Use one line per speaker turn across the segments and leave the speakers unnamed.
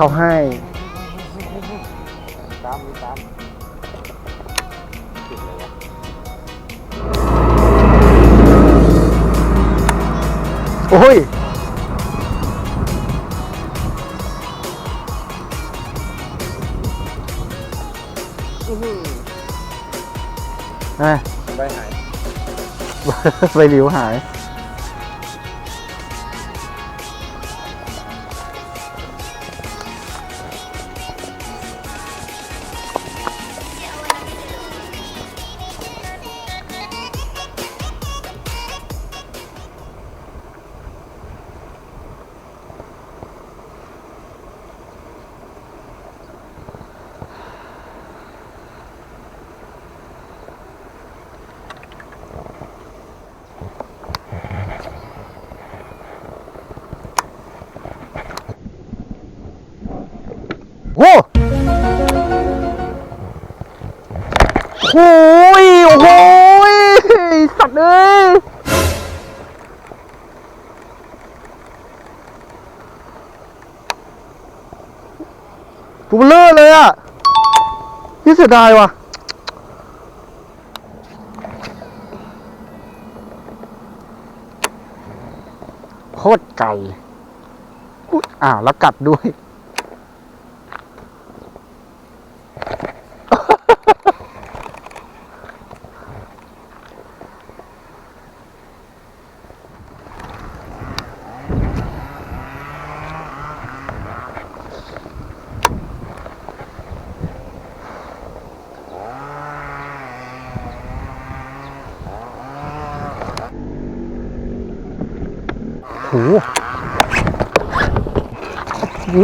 เขาให้
ตามมีตามติดเลยวะ
โอ้ยอะ
ใบหาย
ใบหลิวหาย โหยโอ้โหยสัตว์เอ้ยตัวเบลอเลยอะที่เสียดายว่ะโคตรไก่อ้าวแล้วกัดด้วย โหโห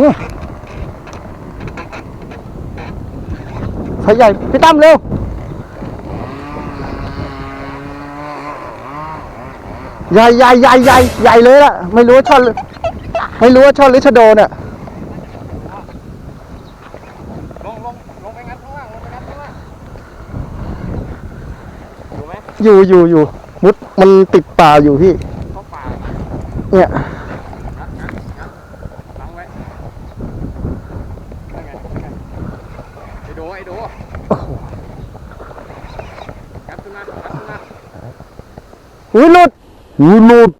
ไฟใหญ่พี่ตั้มเร็วใหญ่ใหญ่ใหญ่ใหญ่ใหญ่เลยล่ะ ไม่รู้ว่าช่อนหรือไม่รู้ว่าช่อนหรือชะโดเนี่ย
ลงลงลงไปงัดข้างล่างลงไปงัดข้างล่างอยู่ไหม
อยู่อยู่อยู่มุดมันติดป่าอยู่พี่
เข้าป่า
เนี่ย
งัดงัดงัดล้างไอ้โด้โอ้
โห
งัดขึ้นมางัดนมา
อุ้ยหลุดอุ้ยหลุด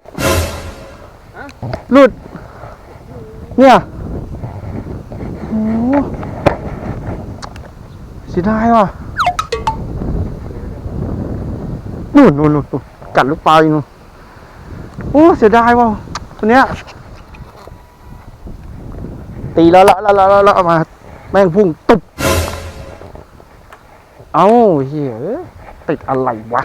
หลุด เนี่ยโอ้โหเสียดายว่ะนู่นนู่นนู่นนู่นกัดลูกปลาอยู่นู่น โอ้เสียดายว่ะตัวเนี้ย ตีแล้วแล้วแล้วแล้วแล้วเอามาแม่งพุ่งตุบเอ้าเฮียติดอะไรวะ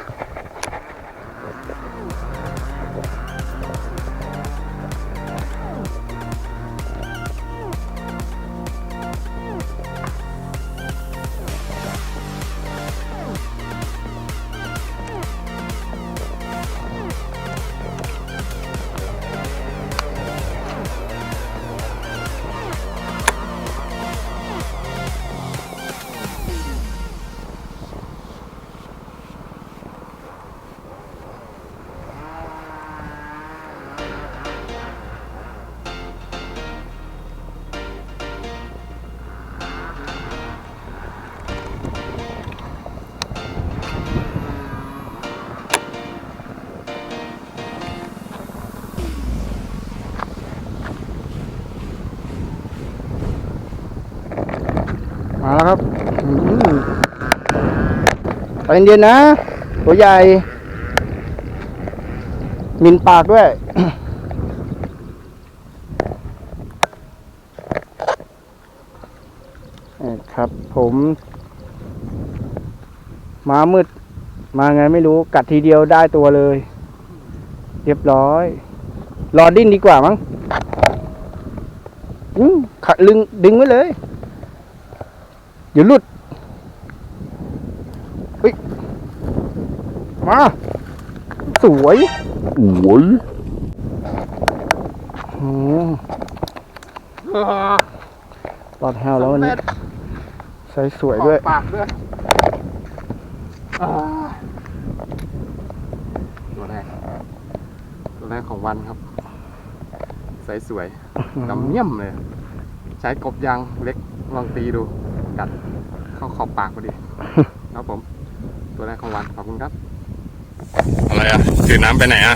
มาแล้วครับอืมใจเย็นๆนะ ตัวใหญ่ มินปากด้วยนี่ครับผมมามืด มาไงไม่รู้ กัดทีเดียวได้ตัวเลย เรียบร้อย รอดิ้นดีกว่ามั้งอืมขัดลึงดึงไว้เลย เดี๋ยวหลุดเฮ้ย มา สวยสวยอืมรอดแฮวแล้ววันนี้ ใส่สวยด้วย
ปากด้วยตัวแรก ตัวแรกของวันครับ ใสสวยดำเยี่ยมเลย ใช้กบยางเล็กลองตีดู กัดเข้าขอบปากพอดีครับผม ตัวแรกของวันขอบคุณครับ อะไรอะถือน้ำไปไหนอะ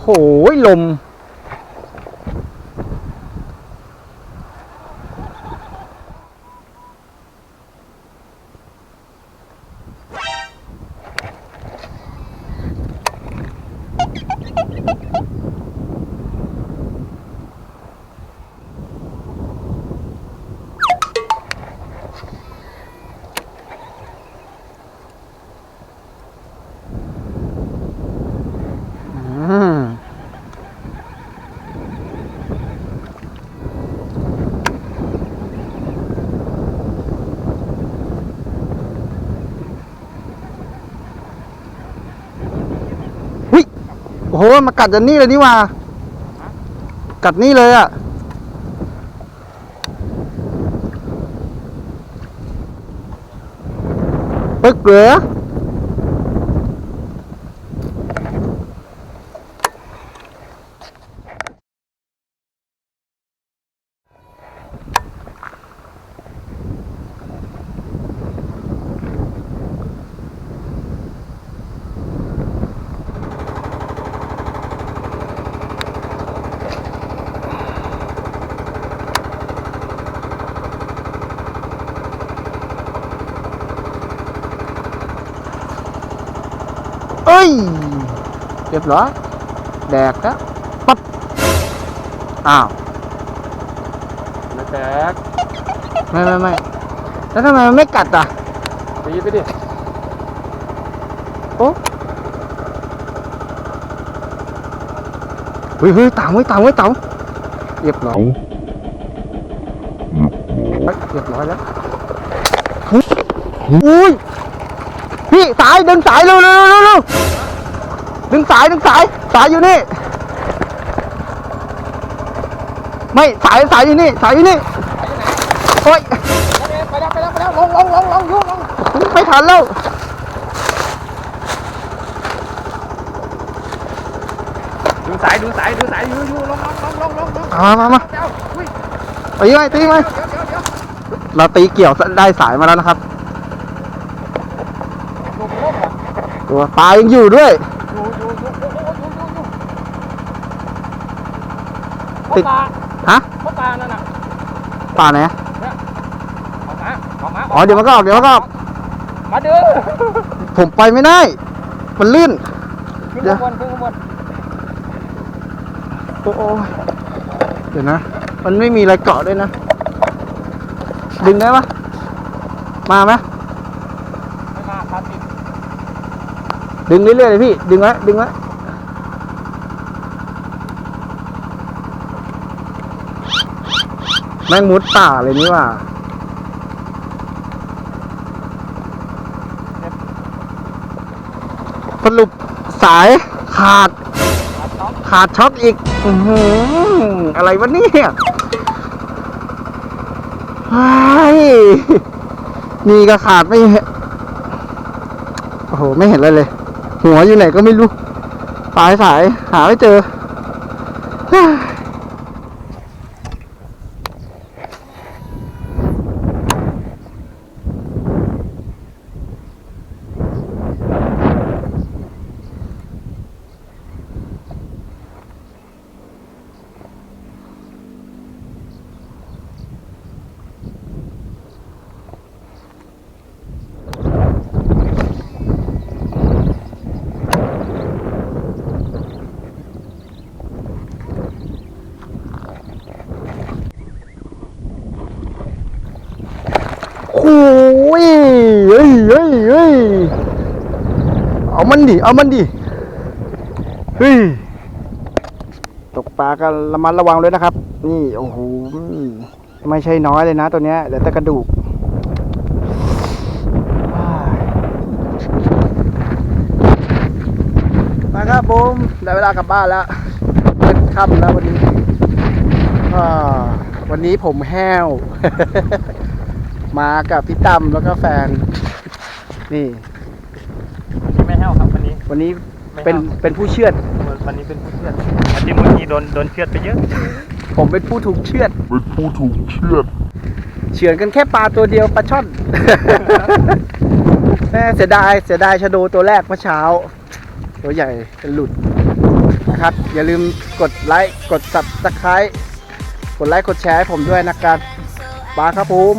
โหยลม โอ้โหมากัดจันนี่เลยนี่ว่า กัดนี่เลยอะปึ๊กเหรอ ยเรียบร้อยแดกแล้วปั๊บอ้าว
ไม่แตก
ไม่ไม่ไม่แล้วทำไมมันไม่กัดอะ
ตีไปดิ
โอ้เฮ้ยเฮ้ยตามไว้ตามไว้ตามเรียบร้อยเฮ้ยเรียบร้อยแล้วอุ้ย พี่สายดึงสายเร็วเร็วเร็วเร็วดึงสายดึงสายสายอยู่นี่ ไม่สายสายอยู่นี่สายอยู่นี่โอ้ย
ไปแล้วไปแล้วไปแล้วลงลงลงลงยุ่งลง
ไม่ทันแล้ว
ดูสายดูสายดูสายอยู่อยู่ลงลงลงลงลงลง
มามามา
เดี๋ยวอุ้ย
ตีไหมตีไหม
เดี๋ยวเดี๋ยวเดี๋ยว
เราตีเกี่ยวได้สายมาแล้วนะครับ ตัวปลายังอยู่ด้วยติดฮะ
ปลาน่นนะ
ปลาไหน
ออกมาออกมา
อ๋อเดี๋ยวมันก็ออกเดี๋ยวมันก็ออก
มาเด้อ
ผมไปไม่ได้ มันลื่นเดี๋ยวโอ้เดี๋ยวนะ มันไม่มีอะไรเกาะด้วยนะ ดึงได้ปะมาไหม
ดึ
งเรื่อยๆเลยพี่ ดึงไว้ดึงไว้แม่งมุดป่าเลยนี่ว่าสรุปสายขาด
ขาด
ช็อตอีกอือหืออะไรวะเนี่ยไอ้ยนี่ก็ขาดไม่ โอ้โห ไม่เห็นอะไรเลย หัวอยู่ไหนก็ไม่รู้ปลายสายหาไม่เจอ เฮ้ยโอ้ยเฮ้ยเฮ้ยเฮ้ยเอา มันดิ เอามันดิ เฮ้ย ตกปลากันระมัดระวังด้วยนะครับ นี่ โอ้โห ไม่ใช่น้อยเลยนะตัวเนี้ยเหลือแต่กระดูก มาครับผมได้เวลากลับบ้านแล้วเป็นค่ำแล้ววันนี้วันนี้ผมแห้ว มากับพี่ตั้มแล้วก็แฟน
นี่นี้ไม่แห้วครับ วันนี้
วันนี้
ไม่
เป็น
แห้ว
เป็นผู้เชือด
วันนี้เป็นผู้เชือดวันนี้เมื่อกี้โดนโดนเชือดไปเยอะ
ผมเป็นผู้ถูกเชือด
เป็นผู้ถูกเชือด
เฉือนกันแค่ปลาตัวเดียวปลาช่อนแม่เสียดายเสียดายชะโดตัวแรกเมื่อเช้า ตัวใหญ่เป็นหลุดนะครับ อย่าลืมกดไลค์กด subscribe กดไลค์กดแชร์ให้ผมด้วยนะครับปลาครับผม